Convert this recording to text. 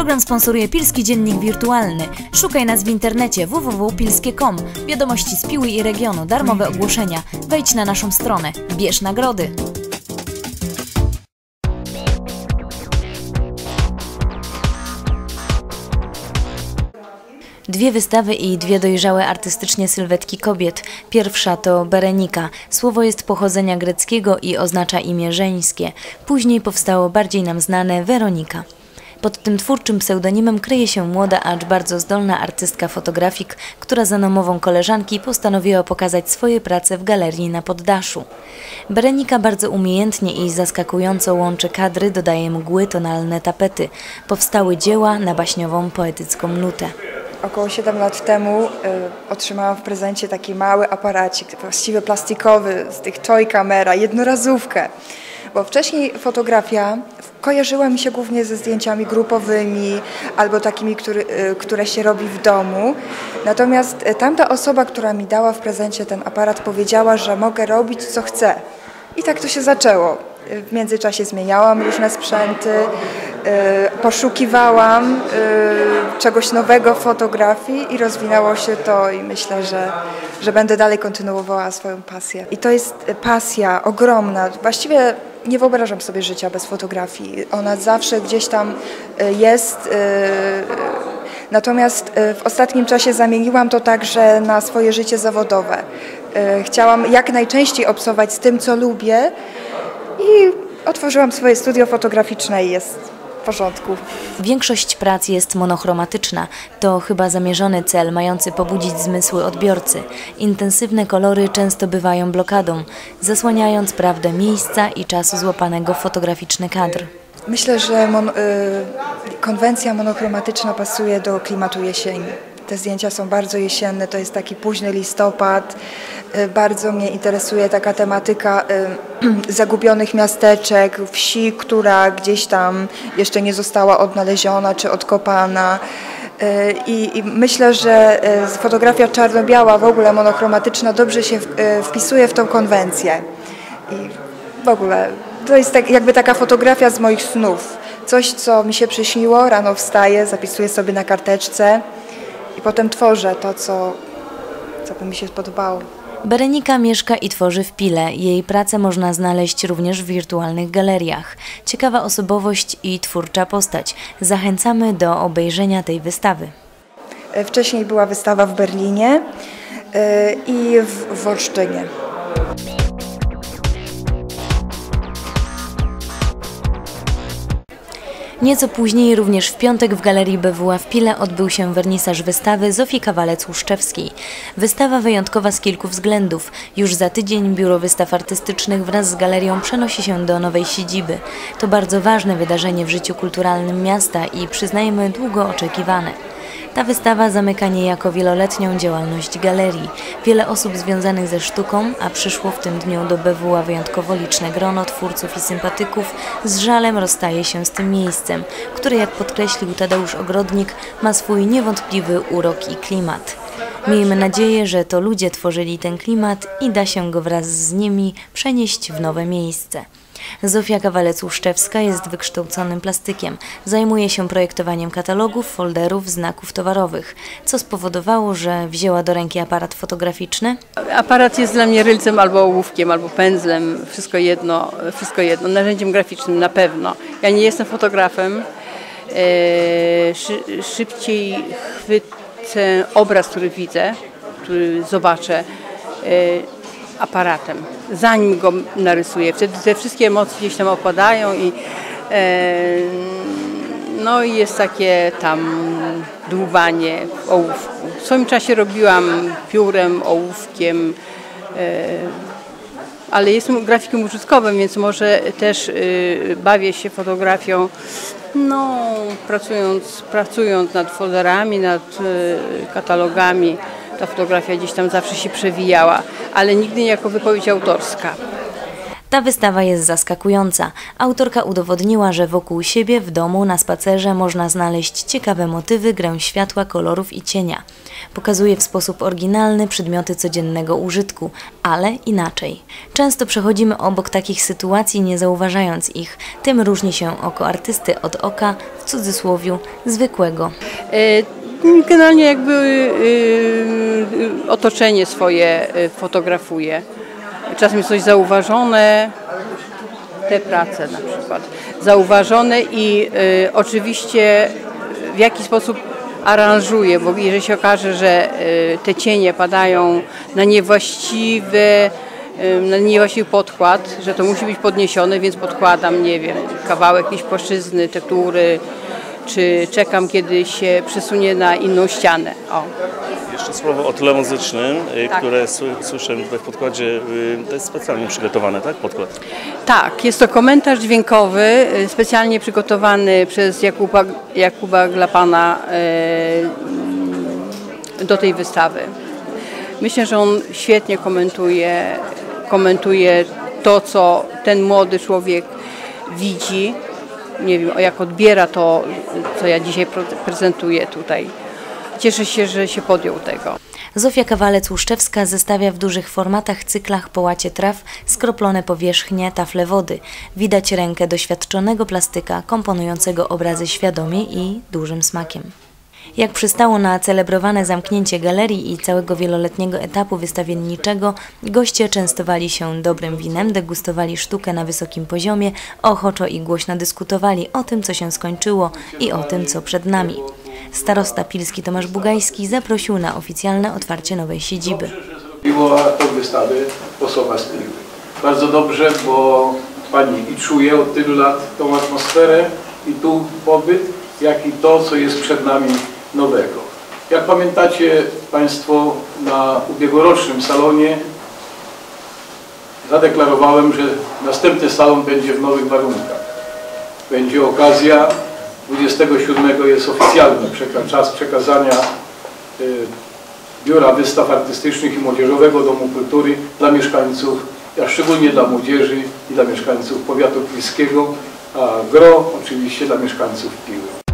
Program sponsoruje Pilski Dziennik Wirtualny. Szukaj nas w internecie www.pilskie.com. Wiadomości z Piły i regionu, darmowe ogłoszenia. Wejdź na naszą stronę. Bierz nagrody. Dwie wystawy i dwie dojrzałe artystycznie sylwetki kobiet. Pierwsza to Berenika. Słowo jest pochodzenia greckiego i oznacza imię żeńskie. Później powstało bardziej nam znane Weronika. Pod tym twórczym pseudonimem kryje się młoda, acz bardzo zdolna artystka fotografik, która za namową koleżanki postanowiła pokazać swoje prace w galerii na poddaszu. Berenika bardzo umiejętnie i zaskakująco łączy kadry, dodaje mgły, tonalne tapety. Powstały dzieła na baśniową, poetycką nutę. Około 7 lat temu y, otrzymałam w prezencie taki mały aparacik, właściwie plastikowy, z tych toy kamera, jednorazówkę. Bo wcześniej fotografia kojarzyła mi się głównie ze zdjęciami grupowymi albo takimi, który, y, które się robi w domu. Natomiast y, tamta osoba, która mi dała w prezencie ten aparat, powiedziała, że mogę robić co chcę. I tak to się zaczęło. W międzyczasie zmieniałam różne sprzęty, y, poszukiwałam y, czegoś nowego w fotografii i rozwinęło się to i myślę, że, że będę dalej kontynuowała swoją pasję. I to jest pasja ogromna. Właściwie nie wyobrażam sobie życia bez fotografii. Ona zawsze gdzieś tam y, jest. Natomiast w ostatnim czasie zamieniłam to także na swoje życie zawodowe. Chciałam jak najczęściej obcować z tym, co lubię i otworzyłam swoje studio fotograficzne i jest w porządku. Większość prac jest monochromatyczna. To chyba zamierzony cel, mający pobudzić zmysły odbiorcy. Intensywne kolory często bywają blokadą, zasłaniając prawdę miejsca i czasu złapanego fotograficzny kadr. Myślę, że mon, y, konwencja monochromatyczna pasuje do klimatu jesieni. Te zdjęcia są bardzo jesienne, to jest taki późny listopad. Y, bardzo mnie interesuje taka tematyka y, zagubionych miasteczek, wsi, która gdzieś tam jeszcze nie została odnaleziona czy odkopana. Y, I, I, myślę, że fotografia czarno-biała, w ogóle monochromatyczna, dobrze się wpisuje w tą konwencję. I w ogóle to jest tak, jakby taka fotografia z moich snów. Coś, co mi się przyśniło, rano wstaję, zapisuję sobie na karteczce i potem tworzę to, co, co by mi się spodobało. Berenika mieszka i tworzy w Pile. Jej pracę można znaleźć również w wirtualnych galeriach. Ciekawa osobowość i twórcza postać. Zachęcamy do obejrzenia tej wystawy. E, wcześniej była wystawa w Berlinie e, i w Wolsztynie. Nieco później, również w piątek w Galerii BWA w Pile odbył się wernisaż wystawy Zofii Kawalec-Łuszczewskiej. Wystawa wyjątkowa z kilku względów. Już za tydzień Biuro Wystaw Artystycznych wraz z galerią przenosi się do nowej siedziby. To bardzo ważne wydarzenie w życiu kulturalnym miasta i przyznajmy długo oczekiwane. Ta wystawa zamyka niejako wieloletnią działalność galerii. Wiele osób związanych ze sztuką, a przyszło w tym dniu do BWA wyjątkowo liczne grono twórców i sympatyków, z żalem rozstaje się z tym miejscem, które, jak podkreślił Tadeusz Ogrodnik, ma swój niewątpliwy urok i klimat. Miejmy nadzieję, że to ludzie tworzyli ten klimat i da się go wraz z nimi przenieść w nowe miejsce. Zofia Kawalec-Łuszczewska jest wykształconym plastykiem. Zajmuje się projektowaniem katalogów, folderów, znaków towarowych, co spowodowało, że wzięła do ręki aparat fotograficzny. Aparat jest dla mnie rylcem albo ołówkiem, albo pędzlem, wszystko jedno, wszystko jedno, narzędziem graficznym na pewno. Ja nie jestem fotografem, e, szybciej chwycę obraz, który widzę, który zobaczę e, aparatem, zanim go narysuję. Wtedy te wszystkie emocje gdzieś tam opadają i e, no i jest takie tam dłubanie w ołówku. W swoim czasie robiłam piórem, ołówkiem, e, ale jestem grafikiem użytkowym, więc może też y, bawię się fotografią, no, pracując, pracując nad folderami, nad y, katalogami ta fotografia gdzieś tam zawsze się przewijała, ale nigdy nie jako wypowiedź autorska. Ta wystawa jest zaskakująca. Autorka udowodniła, że wokół siebie, w domu, na spacerze można znaleźć ciekawe motywy, grę światła, kolorów i cienia. Pokazuje w sposób oryginalny przedmioty codziennego użytku, ale inaczej. Często przechodzimy obok takich sytuacji, nie zauważając ich. Tym różni się oko artysty od oka, w cudzysłowiu, zwykłego. E, Generalnie jakby y, y, otoczenie swoje y, fotografuję. Czasem jest coś zauważone, te prace na przykład, zauważone i oczywiście w jaki sposób aranżuję, bo jeżeli się okaże, że te cienie padają na niewłaściwy, y, na niewłaściwy podkład, że to musi być podniesione, więc podkładam, nie wiem, kawałek jakiejś płaszczyzny, tektury, czy czekam, kiedy się przesunie na inną ścianę. O. Jeszcze słowo o tle muzycznym, y, Tak. które sły- słyszę tutaj w podkładzie. y, To jest specjalnie przygotowane, tak? Podkład. Tak, jest to komentarz dźwiękowy, y, specjalnie przygotowany przez Jakuba, Jakuba Glapana do tej wystawy. Myślę, że on świetnie komentuje, komentuje to, co ten młody człowiek widzi. Nie wiem, jak odbiera to, co ja dzisiaj prezentuję tutaj. Cieszę się, że się podjął tego. Zofia Kawalec-Łuszczewska zestawia w dużych formatach cyklach połacie traw, skroplone powierzchnie, tafle wody. Widać rękę doświadczonego plastyka komponującego obrazy świadomie i dużym smakiem. Jak przystało na celebrowane zamknięcie galerii i całego wieloletniego etapu wystawienniczego, goście częstowali się dobrym winem, degustowali sztukę na wysokim poziomie, ochoczo i głośno dyskutowali o tym, co się skończyło i o tym, co przed nami. Starosta pilski Tomasz Bugajski zaprosił na oficjalne otwarcie nowej siedziby. zrobiła tą wystawę osoba z Pliwy. Bardzo dobrze, bo Pani i czuje od tylu lat tą atmosferę i tu pobyt, jak i to, co jest przed nami nowego. Jak pamiętacie Państwo, na ubiegłorocznym salonie zadeklarowałem, że następny salon będzie w nowych warunkach. Będzie okazja, 27 jest oficjalny czas przekazania y, Biura Wystaw Artystycznych i Młodzieżowego Domu Kultury dla mieszkańców, a szczególnie dla młodzieży i dla mieszkańców powiatu pilskiego, a gro oczywiście dla mieszkańców Piły.